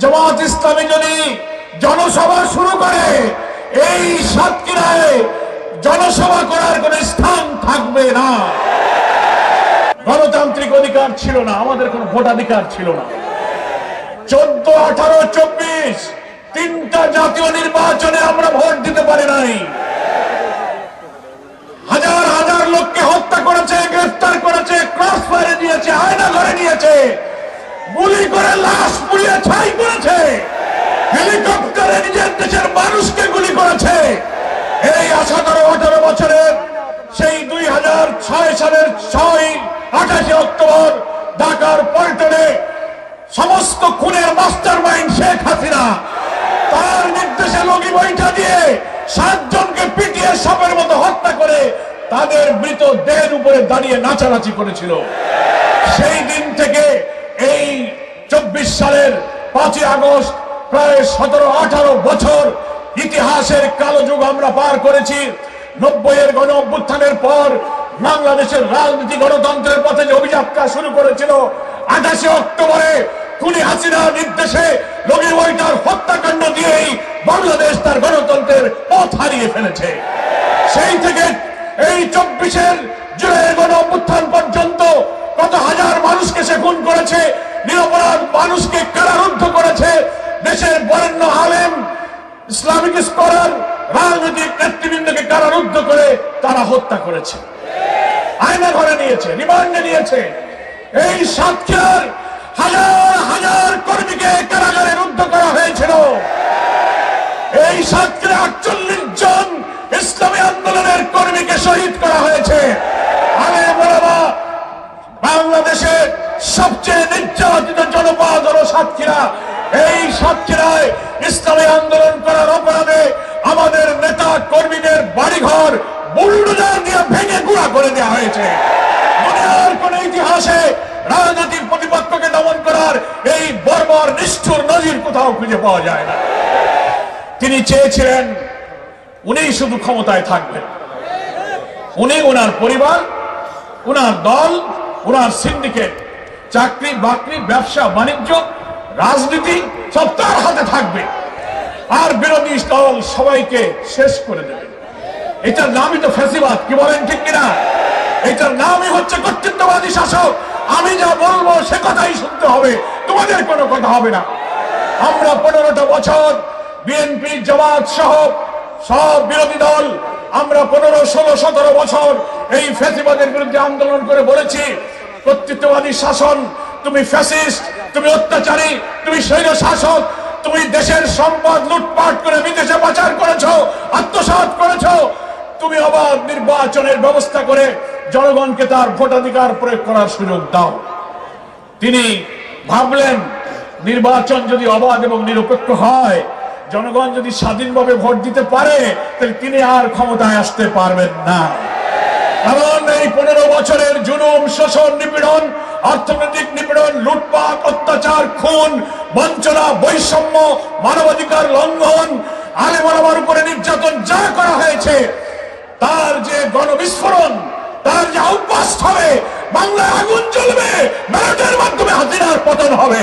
জামাত ইসলামী যদি জনসভা শুরু করে, এই সাতক্ষীরায় জনসভা করার কোন স্থান থাকবে না। গণতান্ত্রিক অধিকার ছিল না, আমাদের কোনো ভোটাধিকার ছিল না। চোদ্দ, আঠারো, চব্বিশ, তিনটা জাতীয় নির্বাচনে আমরা ভোট দিতে পারি নাই। হাজার হাজার লোককে হত্যা করেছে, গ্রেফতার করেছে, ক্রস ফায়ারে দিয়েছে, আয়না ঘরে নিয়েছে, গুলি করে লাশ পুড়িয়ে ছাই করেছে। হেলিকপ্টারে নিজের দেশের মানুষকে গুলি করেছে। এই আঠারো আঠারো বছরের সেই দুই হাজার ছয় সালের ছয়, আঠাশে অক্টোবর ঢাকার পল্টনে সমস্ত খুনের মাস্টার মাইন্ড শেখ হাসিনা। তার নির্দেশে লগি বইটা দিয়ে সাতজনকে পিটিয়ে সাপের মতো হত্যা করে তাদের মৃত দেহের উপরে দাঁড়িয়ে নাচানাচি করেছিল সেই দিন থেকে এই চব্বিশ সালের পাঁচই আগস্ট প্রায় সতেরো, আঠারো বছর ইতিহাসের কালো যুগ আমরা পার করেছি। নব্বই এর গণ অভ্যুত্থানের পর বাংলাদেশের রাজনীতি গণতন্ত্রের পথে যে অভিযাত্রা শুরু করেছিল, আঠাশে অক্টোবরে খুনি হাসিনার নির্দেশে লগি ওইটার হত্যাকাণ্ড দিয়েই বাংলাদেশ তার গণতন্ত্রের পথ হারিয়ে ফেলেছে। সেই থেকে এই চব্বিশের জুলাই গণ অভ্যুত্থান পর্যন্ত কত হাজার মানুষকে সে খুন করেছে, নিরপরাধ মানুষকে কারারুদ্ধ করেছে দেশের বরেণ্য আলেম, ইসলামিক স্কলার, রাজনৈতিক নেতৃবৃন্দকে কারারুদ্ধ করে তারা হত্যা করেছে। আয়না ঘরে নিয়েছে, রিমান্ডে নিয়েছে। এই সাতক্ষীরার হাজার হাজার কর্মীকে কারাগারে রুদ্ধ করা হয়েছিল। এই সাতক্ষীরা আটচল্লিশ জন ইসলামী আন্দোলনের কর্মীকে শহীদ করা হয়েছে। আরে বলাবা বাংলাদেশের সবচেয়ে নির্যাতিত জনপদ হলো সাতক্ষীরা। এই সাতক্ষীরায় ইসলামী আন্দোলন করার অপরাধে আমাদের নেতা কর্মীদের বাড়িঘর বুলডোজার দিয়ে ভেঙে গুঁড়া করে দেওয়া হয়েছে। দুনিয়ার কোন ইতিহাসে রাজনৈতিক প্রতিপক্ষকে দমন করার এই বর্বর, নিষ্ঠুর নজির কোথাও খুঁজে পাওয়া যায় না। তিনি চেয়েছিলেন উনি শুধু ক্ষমতায় থাকবেন। উনি ওনার পরিবার, ওনার দল, ওনার সিন্ডিকেট। চাকরি, বাকরি, ব্যবসা, বাণিজ্য, রাজনীতি, সব তার হাতে থাকবে। আর বিরোধী দল সবাইকে শেষ করে দেবে। এটার নামই তো ফেসিবাদ কি বলেন ঠিক কিনা? এটার নামই হচ্ছে কর্তৃত্ববাদী শাসক। আমি যা বলব সে কথাই শুনতে হবে। তোমাদের কোনো কথা হবে না। আমরা পনেরোটা বছর বিএনপি, জামাত সহ সব বিরোধী দল, আমরা পনেরো, ষোলো, সতেরো বছর এই ফ্যাসিবাদের বিরুদ্ধে আন্দোলন করে বলেছি। কর্তৃত্ববাদী শাসন, তুমি ফ্যাসিস্ট তুমি অত্যাচারী, তুমি স্বৈর শাসক, তুমি দেশের সম্পদ লুটপাট করে বিদেশে পাচার করেছ, আত্মসাৎ করেছ, তুমি অবাধ নির্বাচনের ব্যবস্থা করে জনগণকে তার ভোটাধিকার প্রয়োগ করার সুযোগ দাও। তিনি ভাবলেন, নির্বাচন যদি অবাধ এবং নিরপেক্ষ হয়, জনগণ যদি স্বাধীনভাবে ভোট দিতে পারে, তাহলে তিনি আর ক্ষমতায় আসতে পারবেন না। কারণ এই পনেরো বছরের জুলুম, শোষণ, নিপীড়ন, অর্থনৈতিক নিপীড়ন, লুটপাট, অত্যাচার, খুন, বঞ্চনা, বৈষম্য, মানবাধিকার লঙ্ঘন আলে বরাবর উপরে নির্যাতন যা করা হয়েছে, তার যে গণবিস্ফোরণ, তার যে আউটবাস্ট হবে, বাংলায় আগুন জ্বলবে ব্যালটের মাধ্যমে হাসিনার পতন হবে।